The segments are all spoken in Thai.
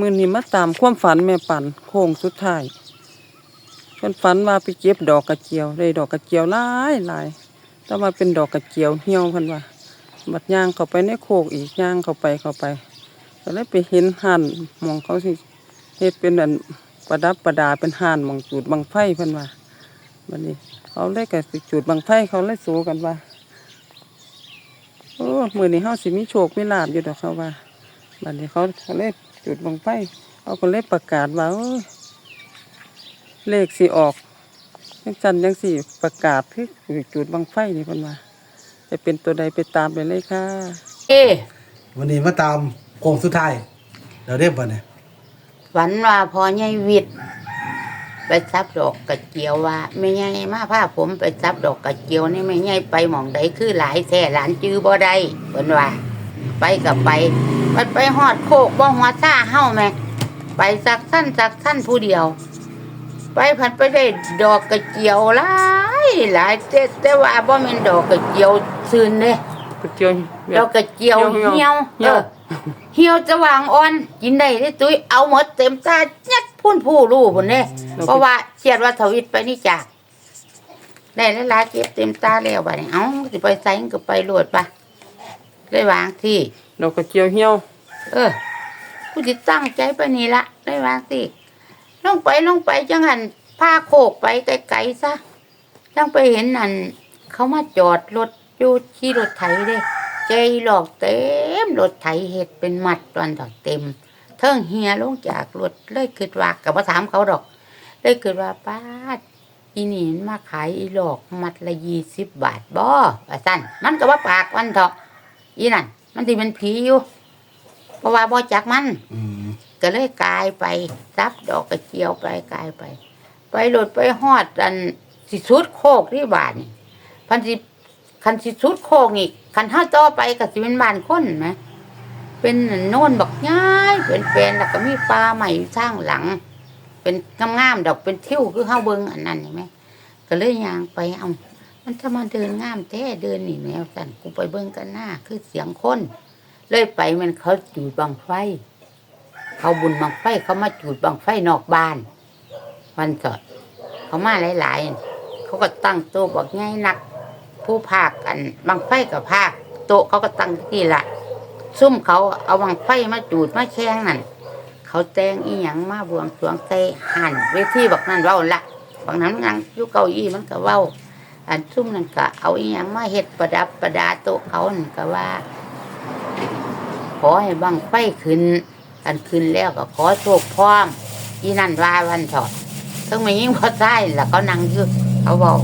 มือนี้มาตามความฝันแม่ปันโค้งสุดท้ายเพิ่นฝันว่าไปเก็บดอกกระเจียว ได้ดอกกระเจียวหลายหลายแต่ว่าเป็นดอกกระเจียวเหี่ยวเพิ่นว่าบัดย่างเข้าไปในโคกอีกย่างเข้าไปเข้าไปก็เลยไปเห็นห่านมองเขาสิเฮ็ดเป็นอันประดับประดาเป็นห่านมองจุดบังไฟเพิ่นว่าบัดนี้ เขาเลยก็สิจุดบังไฟเขาเลยสู้กันว่าโอ้มื้อนี้เฮาสิมีโชคมีลาภอยู่ดอกเขาว่าบัดนี้เขาเขาเลย จุดบังไฟเขาก็เลยประกาศว่าโอ้ยเลขสิออกยังจันยังสี่ประกาศคือจุดบังไฟนี่เพิ่นว่าจะเป็นตัวใดไปตามไปเลยค่ะเอ๊ะวันนี้มาตามโค้งสุดท้ายเราเรียกว่าเนี่ยฝันว่าพอใหญ่วิทย์ไปซับดอกกระเจียวว่าไม่ใหญ่มาพาผมไปซับดอกกระเจียวนี่ไม่ใหญ่ไปหมองใดคือหลายแท่หลานจื้อบ่ได้เพิ่นว่า ไปกับไป มันไปฮอดโคกบ่หัวซ่าเฮาแม่ไปสักสั้นสักสั้นผู้เดียว ไปพันไปได้ดอกกระเจียวหลายหลายแต่แต่ว่าบ่แม่นดอกกระเจียวซื่นเด้กระเจียวดอกกระเจียวเหี่เหี่ยยววเหี่ยวเออเหี่ยวจะวางอ่อนกินได้ได้ตุ้ยเอาหมดเต็มตายัดพุ่นผู้รู้พุ่นเด้เพราะว่าเชียดว่าทวิตไปนี่จากได้หลายๆเก็บเต็มตาแล้วบัดนี้เอ้าสิไปใส่ก็ไปโลดปะเลยวางที่ดอกกระเจียวเหี่ยว เออผู้ที่ตั้งใจไปนี่ละได้วางสิลงไปลงไปจังหันพาโคกไปไกลๆซะจังไปเห็นนั่นเขามาจอดรถอยู่ที่รถไถเด้ใจหลอกเต็มรถไถเห็ดเป็นมัดตอนดอกเต็ม เทิงเฮียลงจากรถเลยคิดว่ากับมาถามเขาดอกเลยคิดว่าป้าอีนี่มาขายอีหลอกมัดละยี่สิบบาทบ่สั้นมันก็ว่าปากมันเถอะอีนั่นมันที่เป็นผีอยู่ เพราะว่าบ่จักมัน อืมก็เลยกลายไปซับดอกกระเจียวไปกลายไป ไปหลดไปฮอดอันสิสุดโคกที่บ้านนี่พันสิคันสิสุดโคกอีกคันห้าต่อไปก็สิเป็นบ้านคนไหมเป็นโน่นบักย้ายเป็นเป็นแล้วก็มีปลาใหม่สร้างหลัง เป็นงามๆดอกเป็นทิวคือห้าเบิงอันนั้นเห็นไหมก็เลยย่างไปเอา มันถ้ามาเดินงามแท้เดินนี่แนวสั่นกูไปเบิ่งกันหน้าคือเสียงคน เลยไปมันเขาจุดบังไฟ เขาบุญบังไฟเขามาจุดบังไฟนอกบ้าน วันสดเขามาหลายๆ เขาก็ตั้งโต๊ะบอกง่ายนัก ผู้ภาคกันบังไฟกับภาคโต๊ะเขาก็ตั้งที่ละซุ่มเขาเอาบังไฟมาจูดมาแข่งนั่นเขาแต่งอีหยังมาบวงสรวงเตหันเวทีบอกนั่นเว้าละบางนั้นยังยุเก้าอี้มันก็เว้าอันซุ่มนั่นก็เอาอีหยังมาเฮ็ดประดับประดาโต๊ะเขานั่นก็ว่า ขอให้บังไฟขึ้นอันขึ้นแล้วก็ขอโชคพร้อมอีนั่นว่าวันถอดต้องมายิ่งพอใช่แล้วเขานั่งอยู่เขาบอก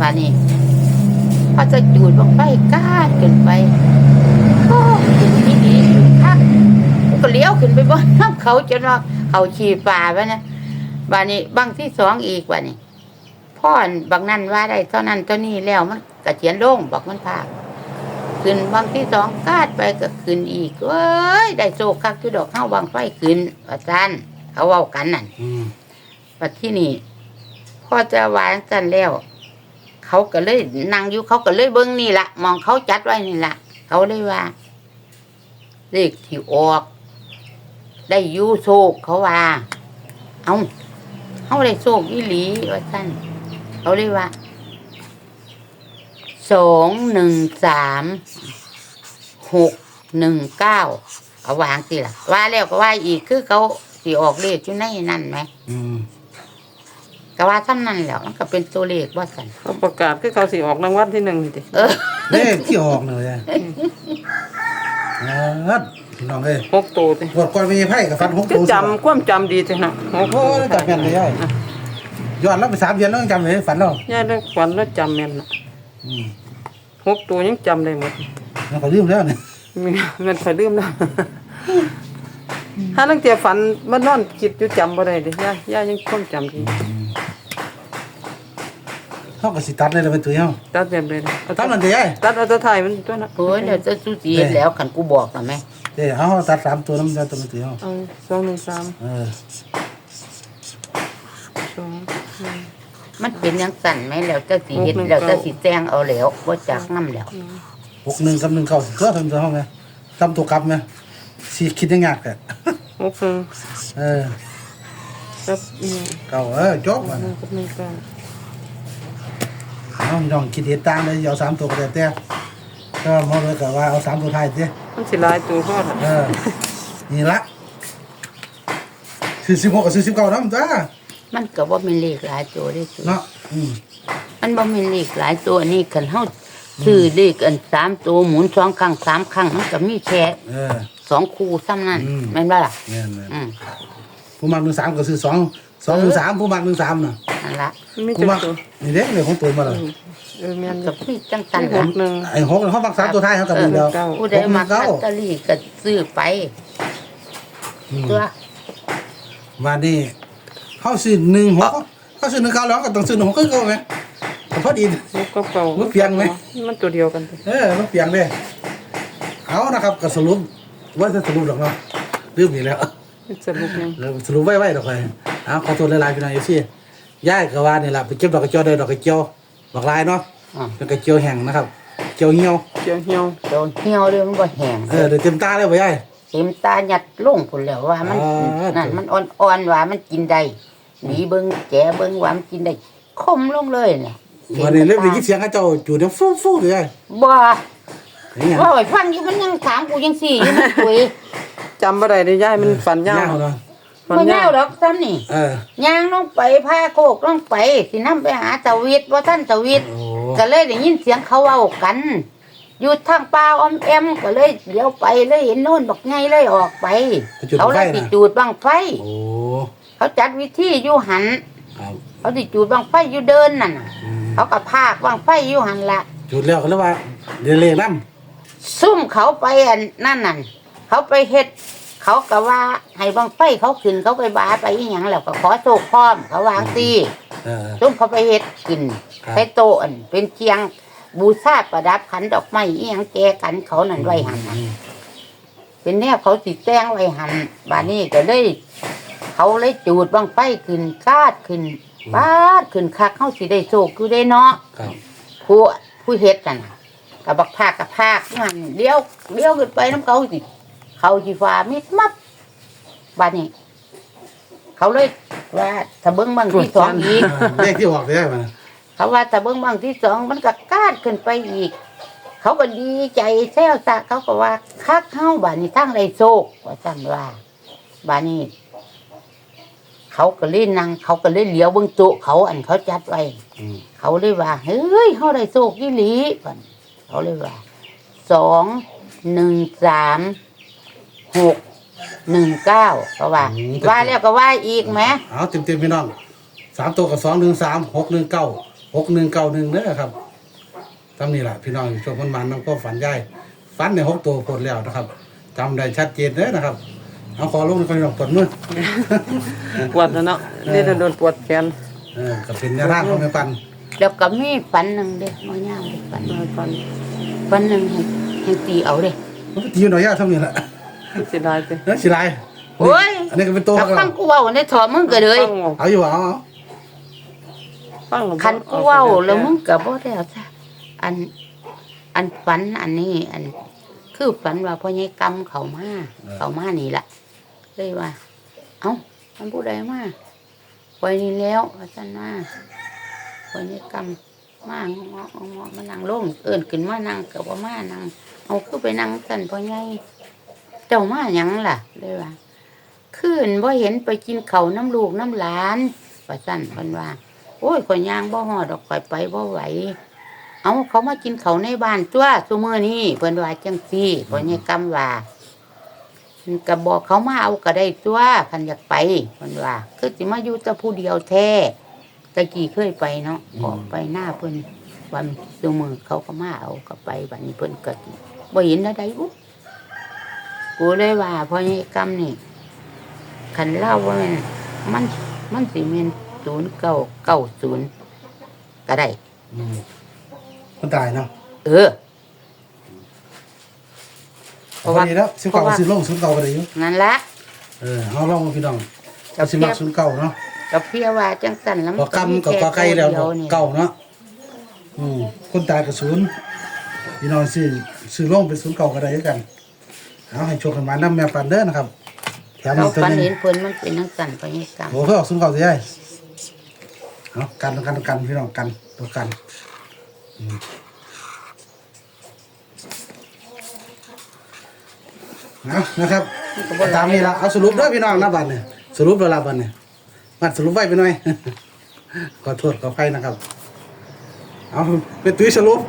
ว่านี่พอจะจูดบังไฟก้าดขึ้นไปโอ้ขึ้นที่ดีอยู่คักก็เลี้ยวขึ้นไปบนน้ำเขาจนว่าเขาขี่ป่าไปนะบานนี้บางที่สองอีกวันนี้พ่อนบางนั้นว่าได้เท่านั้นเท่านี้แล้วมันกระเจียนโล่งบอกมันพา ขึ้นบางที่สองกาดไปก็ขึ้นอีกเว้ยได้โซคักที่ดอกเข้าบางไฟขึ้นว่าจันเขาเว้ากันนั่นอืมว่าที่นี่พอจะวางกันแล้ว เขาก็เลยนั่งอยู่เขาก็เลยเบิ้งนี่ละมองเขาจัดไว้นี่ละเขาเลยว่าเลขที่ออก ได้อยูโซกเขาว่า เอาเขาได้โซกอีหลีว่าจันเขาเลยว่า สองหนึ่งสามหกหนึ่งเก้าเอาวางสิล่ะ ว่าแล้วก็ว่าอีกคือเขาสิออกเลขอยู่ในนั่นไหมอืมก็ว่าท่านนั่นแหล้วมันก็เป็นตัวเลขว่าสันเขาประกาศคือเขาสิออกรางวัลที่หนึ่งนี่ติเออเลขที่ออกเลยอะเออพี่น้องเอ้ยหกตัวติกดก่อนมีไพ่กับฟันหกจะตัวจำความจำดีจังนะหกโอ้โหแล้วจำแม่นเลยย่อยย้อนแล้วไปสามเดือนแล้วยังจำเลยฝันเราย่าเรื่องฝันแล้วจำแม่นน่ะอืม หกตัวยังจำได้หมดแล้วก็ลืมแล้วเนี่ยมีเงินคอยลืมแล้วถ้าตั้งแต่ฝันมันนอนคิดอยู่จำบ่ได้เดิย่าย่ายังความจำดีเขาก็สิตัดเลยเราเป็นตัวเฮาตัดแบบเลยเอาตัดมันเด้ยตัดเอาแตัวไทายมันตัวนะโอ้ยเดี๋ยวจะสู้สีเฮ็ดแล้วขันกูบอกนะแม่เด้เอาตัดสามตัวน้ำเดียวตัวเป็นตัวเฮาเอาสองหนึ่งสามเออสองหนึ่ง มันเป็นยังสั่นไหมแล้วเจ้าสีเฮ็ดหกหนึ่งแล้วเจ้าเก้าสีแจ้งเอาแล้วว่าจากน้ำแล้วหกหนึ่งกับหนึ่งเก้าตัวทำตัวเฮาไงทำตัวกลับไหมสี่คิดยังยากแกหกหนึ่งเออกับอืมเก่าเออจบมันกับหนึ่งเก้าเอาพี่น้องคิดเห็นต่างเลยเอาสามตัวก็ได้แต่ก็มองเลยก็ว่าเอาสามตัวท้ายสิมันสิหลายตัวพ่อล่ะเออนี่ละสี่สิบหกกับสี่สิบเก้าน้ำจ้า มันก็บ่มีเลขหลายตัวได้อเนาะอืมมันบ่มีเลขหลายตัวนี่คันเฮาซื้อเลขอันสามตัวหมุนสองครั้งสามครั้งมันก็มีแค่เออ สองคู่ซ้ำนั่นอืม แม่นบ่ล่ะเนี่ยเนี่ยอืมผู้มักหนึ่งสามก็ซื้อสองสองหนึ่งสามผู้มักหนึ่งสามน่ะนั่นละมีผู้จักมักตัวนี่เด็กเลยของตัวมาเลยเออแม่นก็มีจังสันหละกหนึ่ง ไอ้หกเขามักสามตัวท้ายเขากับมึงแล้วเก้า ผู้ใดมาเก้าลอตเตอรี่ก็ซื้อไปอืมตัว วันนี้ เขาซื้อหนึ่งหกเขาซื้อหนึ่งเก้าแล้วก็ต้องซื้อหนึ่งหกก็เก้าไหมก็พอดีหกกับเก้ามันเปลี่ยนไหม มันตัวเดียวกันติเออมันเปลี่ยนเลยเอานะครับก็สรุปว่าจะสรุปหรอกเนาะลืมอีกแล้วมันสรุปยังเออสรุปไว้ไว้ดอกไปเอาขอโทษหลายๆพี่น้องเอฟซีย่ายก็ว่านี่แหละไปเก็บดอกกระเจียวได้ดอกกระเจียวดอกลายเนาะอ่าเป็นกระเจียวแห้งนะครับเจียวเหี่ยวเกี่ยวเหี่ยวโดนเหี่ยวเลยมันบ่แห้งเออเดี๋ยวเต็มตาเลยบ่ย่ายเต็มตาหยัดลงพุ่นแล้วว่ามันอ่านั่นมันอ่อนๆว่ามันกินได้ หนีเบิ่งแกะเบิ่งว่ามันกินได้คมลงเลยเนี่ยวันนี้เริ่มได้ยินเสียงเขาเจ้าจูดฟู่ฟู่เลยย่ายบ่อย่างเงี้ยว่าไอ้ฟังอยู่มันยังถามกูยังสี่อยู่มันคุยจำบ่ได้เด้ย่ายมันฝันยาวเนาะฝันบ่ยายาววดอกซ้ำนี่เออย่างลงไปพาโคกลงไปสินำไปหาสวิตบ่ท่านสวิตโอ้ก็เลยได้ยินเสียงเขาเว้ากันอยู่ทางป่าออมแอมก็เลยเดี๋ยวไปเลยเห็นโน่นบักไงเลยออกไป เขาเลยติจูดบังไฟโอ้ เขาจัดวิธีอยู่หัน ครับเขาติจูดบังไฟอยู่เดินนั่นน่ะ อืมเขาก็พากบังไฟอยู่หันละ จุดแล้วก็เรียกว่าเรียนเลขน้ซุ่มเขาไปอันนั่นนั่นเขาไปเฮ็ด เขาก็ว่าให้บังไฟเขาขึ้นเขาไปบาไปอีหยังแล้วก็ขอโชคพร้อมเขาวางตีำเออ ซุ่มเขาไปเฮ็ดกินครับไปโตอันเป็นเคียงบูชาประดับขันดอกไม้อีหยังแจกันเขานั่นไว้หันน่ะเป็นแนวเขาติดแต้งไว้หันบานนี้ก็เลย เขาเลยจูดบังไฟขึ้นคาดขึ้นปาดขึ้นคักเขาสิได้โชคคือได้เนาะครับผู้ผู้เฮ็ดนั่นน่ะกับบักภาคกับภาคนั่นเลี้ยวเลี้ยวขึ้นไปน้ำเขาสิเขาสิฟ้ามิดมับบานนี้เขาเลยว่าถ้าเบิ้งบางที่สองอีกเออเลขที่ออกได้ไหมเขาว่าแต่เบื้องบางที่สองมันก็กาดขึ้นไปอีก เขาก็ดีใจแซวซะเขาก็ว่าคักเข้าบานนี้ทั้งไรโซกว่าจันว่าบานนี้ เขาก็เลยนั่งเขาก็เลยเหลียวเบื้องโต๊ะเขาอันเขาจัดไว้อืมเขาเลยว่าเฮ้ยเขาได้โซกยี่หลีบัดเขาเลยว่าสองหนึ่งสามหกหนึ่งเก้าเขาว่าว่าแล้วก็ว่าอีกไหมเอาเต็มเต็มๆพี่น้องสามตัวกับสองหนึ่งสามหกหนึ่งเก้าหกหนึ่งเก้าหนึ่งเด้อครับทำนี่แหละพี่น้องอยู่ช่วงมันมันน้องก็ฝันย่ายฝันในหกตัวผลแล้วนะครับจำได้ชัดเจนเด้อนะครับ เอาขอลงในคนหลอกปวดมือปวดแล้วเนาะเดี๋ยวโดนปวดแขนเออกับเป็นยาร่างของแม่ปันแล้วก็มีฝันหนึ่งเด้มาย่างเด้ฝันมาฝันฝันหนึ่งให้ให้ตีเอาเด้มันก็ตีอยู่หน่อยยากเท่านี้แหละมันสิหลายติเออสิไรโอ้ยอันนี้ก็เป็นตัวถ้ากันฟังกูเว้าในถอมึงก็เลยฟังเอาเอาอยู่เอาเอาฟังเอาคันกูเว้าแล้วมึงก็บ่ได้เอาซะอันอันฝันอันนี้ อัน คือฝันว่าพ่อใหญ่กำเขามาเขามานี่ล่ะ เลยว่า เอ้ามันผู้ใดมาปล่อยนี่แล้วว่าซั่นว่าพ่อใหญ่กำมางอๆงอๆมานั่งลงเอิ้นขึ้นมานั่งก็บ่ามานั่งเอาคือไปนั่งซั่นพ่อใหญ่เจ้ามาหยังล่ะเลยว่าคืนบ่เห็นไปกินเขาน้ำลูกน้ำหลานว่าสั่นเพิ่นว่า โอ้ยข่อยย่างบ่ฮอดอกข่อยไปบ่ไหว เอาเขามากินเขาในบ้านตัวซุมือนี้เพิ่นว่าจังซี่เพิ่นให้กำว่า ก็บอกเขามาเอาก็ได้ตัวคันอยากไปเพิ่นว่า คือสิมาอยู่แต่ผู้เดียวแท้ตะกี้เคยไปเนาะออกไปหน้าเพิ่นวันซุมื้อเขาก็มาเอาก็ไปบัดนี้เพิ่นก็บ่เห็นอะไรอุ๊กูเลยว่าพ่อใหญ่กำนี่ขันเล่าว่ามันมันมันสิเมนศูนย์เก้าเก้าศูนย์ก็ได้อืมคนตายเนาะเออ เพพอราะว่าดีแล้วซื้อเก่าเพราะว่าซื้อลงซื้อเก่าไปเลยอยู่นั่นละเออเอาลองมาพี่น้องเอาสิมักซื้อเก่าเนาะกับเพียว่าจังสันแล้วพอกำกับกอไก่แล้วเดียวนี่เก่าเนาะอืมคนตายกับศูนย์พี่น้องซื้อซื้อลงเป็นศูนย์เก่าก็ได้คือกันเอาให้โชคกันมานํแม่ปันเด้อนะครับแถมเราอีกตัวฝันหนึงเห็นเพิ่นมันเป็นนังสั่นไปยังสั่นโอ้เพื่อออกซุ้มเก่าสิยายเอากันกันกันพี่น้องกันตัวกันอืม เอานะครับตามนี้ละเอาสรุปเด้อพี่น้องนะบัดเนี่ยสรุปแล้วละบัดเนี่ยบัดสรุปไว้ไปหน่อย ขอโทษขออภัยนะครับ เอาเป็นตุ้ยสรุป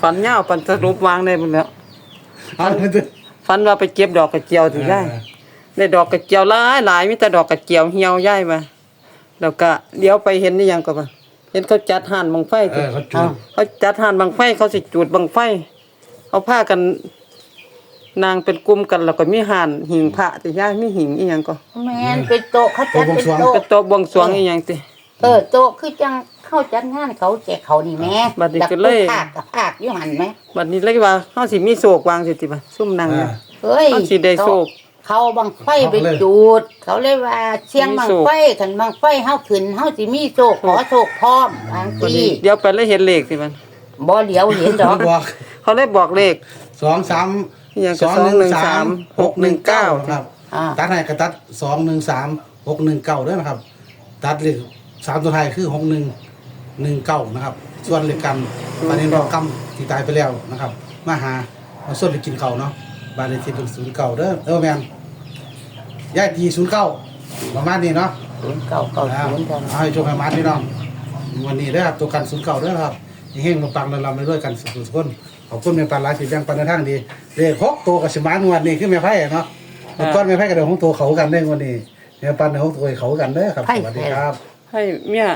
ฝันยาวปันสรุปวางได้หมดแล้วเอาเป็นตุ้ยฝันว่าไปเก็บดอกกระเจียวถึงได้ได้ดอกกระเจียวหลายหลายมีแต่ดอกกระเจียวเหี่ยวย่ายมาแล้วก็เดี๋ยวไปเห็นนี่ยังก็บ่าเห็นเขาจัดห่านบังไฟเอติอเขาจุดเขาจัดห่านบังไฟเขาสิจูดบังไฟ เอาผ้ากัน นางเป็นกลุ่มกันแล้วก็มีห่านหิงพระติย่ายมีหิงอีหยังก็แม่นเป็นโต๊ะเขาจัดเป็นโต๊ะเป็นโต๊ะบวงสรวงอีหยังติเออโต๊ะคือจังเข้าจัดงานเขาแจกเขานี่แม่บัดนี้ก็เลยภาคกับภาคอยู่หันไหมบัดนี้เลยว่าเฮาสิมีโศกวางสิติบ่าซุ่มนางเนี่ยเฮ้ยเขาสิได้โชคเขาบังไฟไปจูด เขาเลยว่าเชียงบังไฟขันบังไฟเฮาขึ้นเฮาสิมีโชคขอโชคพร้อมบางบัดทีนี้เดี๋ยวไปเลยเห็นเลขสิมัน บ่เหลียวเห็นดอกบอกเขาเลยบอกเลข สองสามอหย่างก็สองหนึ่งสามหกหนึ่งเก้าครับ อ่าตัดให้กระตัดสองหนึ่งสามหกหนึ่งเก้าด้วยนะครับ ตัดเลขสามตัวไทายคือหกหนึ่งหนึ่งเก้านะครับ ส่วนเลขกันตอนนี้เรากำที่ตายไปแล้วนะครับ มาหามาส่วนไปกินเขาวเนาะบ้านเลขที่เป็นศูนย์เก้าเด้อเออแมนย่ายตีศูนย์เก้าประมาณนี้เนาะ ศูนย์เก้าเก้าเอาศูนย์เท่านั้นเอาให้โชคให้มาพี่น้อง วันนี้ได้อครับตัวกันศูนย์เก่าด้วยครับ เฮงๆมาปังเราลำไปด้วยกันสุขสุขคนขอบคุณแม่ปันหลายสิแบ่งปันในทางดีเรียกหกตัวกับสมานงวันนี้คือแม่ไพ่เนาะเมื่อก้อนแม่ไพ่กับเดี๋ยวหกตัวเขากันได้อวันนี้แม่ปันในหกตัวเขากันเด้อครับสวัสดีครับ ให้เมีย